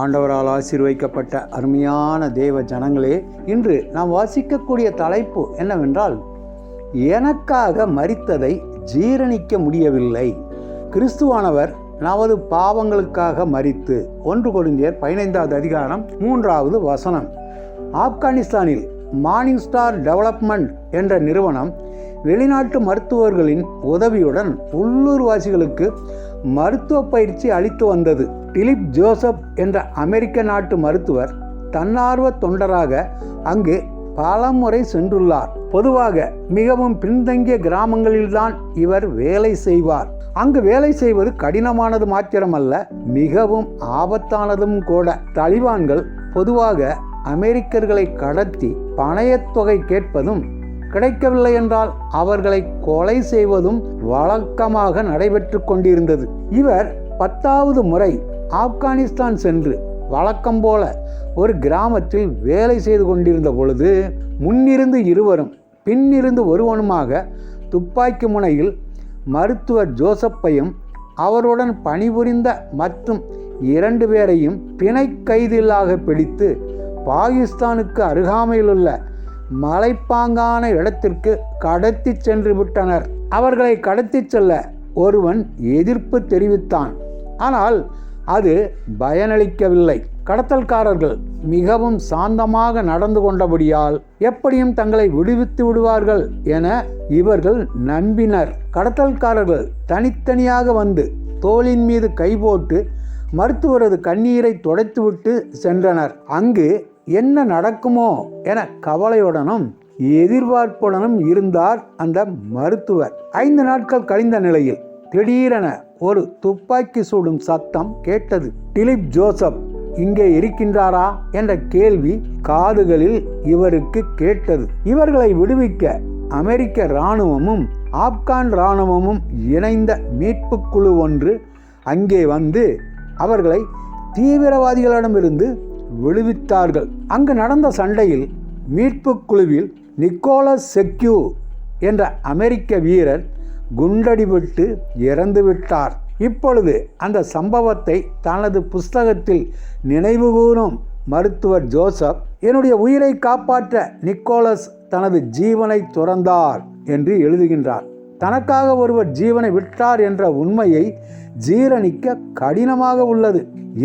ஆண்டவரால் ஆசீர்வைக்கப்பட்ட அருமையான தேவ ஜனங்களே இன்று நாம் வாசிக்கக்கூடிய தலைப்பு என்னவென்றால் எனக்காக மரித்ததை ஜீரணிக்க முடியவில்லை. கிறிஸ்துவானவர் நமது பாவங்களுக்காக மரித்து. ஒன்று கொழுந்தியர் பதினைந்தாவது அதிகாரம் மூன்றாவது வசனம். ஆப்கானிஸ்தானில் மார்னிங் ஸ்டார் டெவலப்மெண்ட் என்ற நிறுவனம் வெளிநாட்டு மருத்துவர்களின் உதவியுடன் உள்ளூர்வாசிகளுக்கு மருத்துவ பயிற்சி அளித்து வந்தது. டிலிப் ஜோசப் என்ற அமெரிக்க நாட்டு மருத்துவர் தன்னார்வ தொண்டராக அங்கு பலமுறை சென்றுள்ளார். பொதுவாக மிகவும் பின்தங்கிய கிராமங்களில்தான் இவர் வேலை செய்வார். அங்கு வேலை செய்வது கடினமானது மாத்திரமல்ல மிகவும் ஆபத்தானதும் கூட. தலிபான்கள் பொதுவாக அமெரிக்கர்களை கடத்தி பணயத் தொகை கேட்பதும் கிடைக்கவில்லை என்றால் அவர்களை கொலை செய்வதும் வழக்கமாக நடைபெற்று கொண்டிருந்தது. இவர் பத்தாவது முறை ஆப்கானிஸ்தான் சென்று வழக்கம் போல ஒரு கிராமத்தில் வேலை செய்து கொண்டிருந்த பொழுது முன்னிருந்து இருவரும் பின்னிருந்து ஒருவனுமாக துப்பாக்கி முனையில் மருத்துவர் ஜோசப்பையும் அவருடன் பணிபுரிந்த மற்றும் இரண்டு பேரையும் பிணை கைதிலாக பிடித்து பாகிஸ்தானுக்கு அருகாமையிலுள்ள மலைப்பாங்கான இடத்திற்கு கடத்தி சென்று விட்டனர். அவர்களை கடத்தி செல்ல ஒருவன் எதிர்ப்பு தெரிவித்தான். ஆனால் அது பயனளிக்கவில்லை. கடத்தல்காரர்கள் மிகவும் சாந்தமாக நடந்து கொண்டபடியால் எப்படியும் தங்களை விடுவித்து விடுவார்கள் என இவர்கள் நம்பினர். கடத்தல்காரர்கள் தனித்தனியாக வந்து தோளின் மீது கை போட்டு மருத்துவரது கண்ணீரை துடைத்துவிட்டு சென்றனர். அங்கு என்ன நடக்குமோ என கவலையுடனும் எதிர்பார்ப்புடனும் இருந்தார் அந்த மருத்துவர். ஐந்து நாட்கள் கழிந்த நிலையில் திடீரென ஒரு துப்பாக்கி சூடும் சத்தம் கேட்டது. டிலிப் ஜோசப் இங்கே இருக்கின்றாரா? என்ற கேள்வி காதுகளில் இவருக்கு கேட்டது. இவர்களை விடுவிக்க அமெரிக்க இராணுவமும் ஆப்கான் இராணுவமும் இணைந்த மீட்பு குழு ஒன்று அங்கே வந்து அவர்களை தீவிரவாதிகளிடமிருந்து விடுவித்தார்கள். அங்கு நடந்த சண்டையில் மீட்பு குழுவில் நிக்கோலஸ் செக்யூ என்ற அமெரிக்க வீரர் குண்டடிபட்டு இறந்துவிட்டார். இப்பொழுது அந்த சம்பவத்தை தனது புஸ்தகத்தில் நினைவுகூறும் மருத்துவர் ஜோசப் என்னுடைய உயிரை காப்பாற்ற நிக்கோலஸ் தனது ஜீவனை துறந்தார் என்று எழுதுகின்றார். தனக்காக ஒருவர் ஜீவனை விட்டார் என்ற உண்மையை ஜீரணிக்க கடினமாக உள்ளது.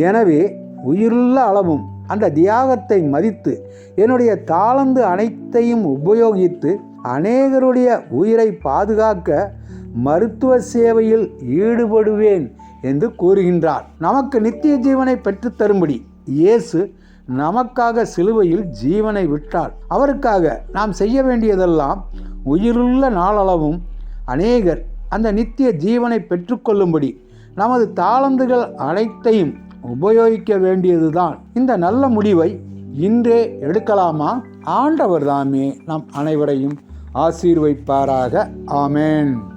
எனவே உயிருள்ள அளவும் அந்த தியாகத்தை மதித்து என்னுடைய தாளந்து அனைத்தையும் உபயோகித்து அநேகருடைய உயிரை பாதுகாக்க மருத்துவ சேவையில் ஈடுபடுவேன் என்று கூறுகின்றார். நமக்கு நித்திய ஜீவனை பெற்றுத்தரும்படி இயேசு நமக்காக சிலுவையில் ஜீவனை விட்டார். அவருக்காக நாம் செய்ய வேண்டியதெல்லாம் உயிருள்ள நாளளவும் அநேகர் அந்த நித்திய ஜீவனை பெற்றுக்கொள்ளும்படி நமது தாளந்துகள் அனைத்தையும் உபயோகிக்க வேண்டியதுதான். இந்த நல்ல முடிவை இன்றே எடுக்கலாமா? ஆண்டவர் தாமே நம் அனைவரையும் ஆசீர்வைப்பாராக. ஆமேன்.